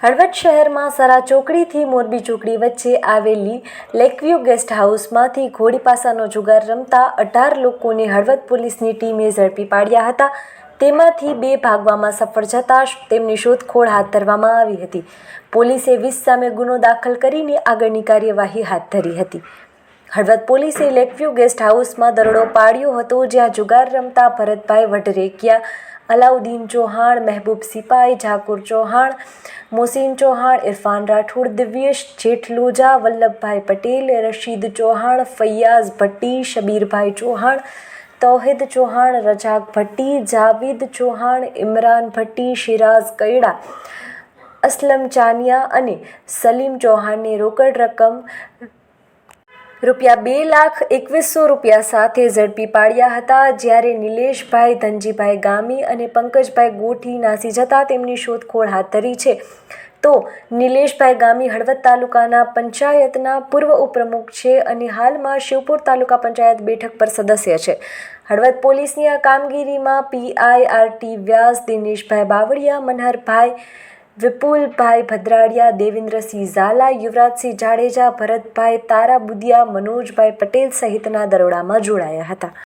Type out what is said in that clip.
હળવદ શહેરમાં સરા ચોકડીથી મોરબી ચોકડી વચ્ચે આવેલી લેકવ્યુ ગેસ્ટ હાઉસમાંથી ઘોડી પાસાનો જુગાર રમતા અઢાર લોકોને હળવદ પોલીસની ટીમે ઝડપી પાડ્યા હતા. તેમાંથી બે ભાગવામાં સફળ જતાં તેમની શોધખોળ હાથ ધરવામાં આવી હતી. પોલીસે વીસ સામે ગુનો દાખલ કરીને આગળની કાર્યવાહી હાથ ધરી હતી. હળવદ પોલીસે લેકવ્યુ ગેસ્ટ હાઉસમાં દરોડો પાડ્યો હતો, જ્યાં જુગાર રમતા ભરતભાઈ વઢરેકિયા અલાઉદ્દીન ચૌહાણ, મહેબૂબ સિપાઈ ઠાકુર ચૌહાણ, મોસીન ચૌહાણ, ઇરફાન રાઠોડ, દિવ્યેશ જેઠલુજા, વલ્લભભાઈ પટેલ, રશીદ ચૌહાણ, ફૈયાઝ ભટ્ટી, શબીરભાઈ ચૌહાણ, તૌહિદ ચૌહાણ, રજાક ભટ્ટી, જાવીદ ચૌહાણ, ઇમરાન ભટ્ટી, શિરાઝ કૈડા, અસલમ ચાનિયા અને સલીમ ચૌહાણની રોકડ રકમ રૂપિયા બે લાખ એકવીસો રૂપિયા સાથે ઝડપી પાડ્યા હતા, જ્યારે નિલેશભાઈ, ધનજીભાઈ ગામી અને પંકજભાઈ ગોઠી નાસી જતા તેમની શોધખોળ હાથ ધરી છે. તો નિલેશભાઈ ગામી હળવદ તાલુકાના પંચાયતના પૂર્વ ઉપપ્રમુખ છે અને હાલમાં શિવપુર તાલુકા પંચાયત બેઠક પર સદસ્ય છે. હળવદ પોલીસની આ કામગીરીમાં પીઆઈઆરટી વ્યાસ, દિનેશભાઈ બાવળિયા, મનહરભાઈ વિપુલભાઈ ભદ્રાડિયા, દેવેન્દ્રસિંહ ઝાલા, યુવરાજસિંહ જાડેજા, ભરતભાઈ તારા બુદિયા મનોજભાઈ પટેલ સહિતના દરોડામાં જોડાયા હતા.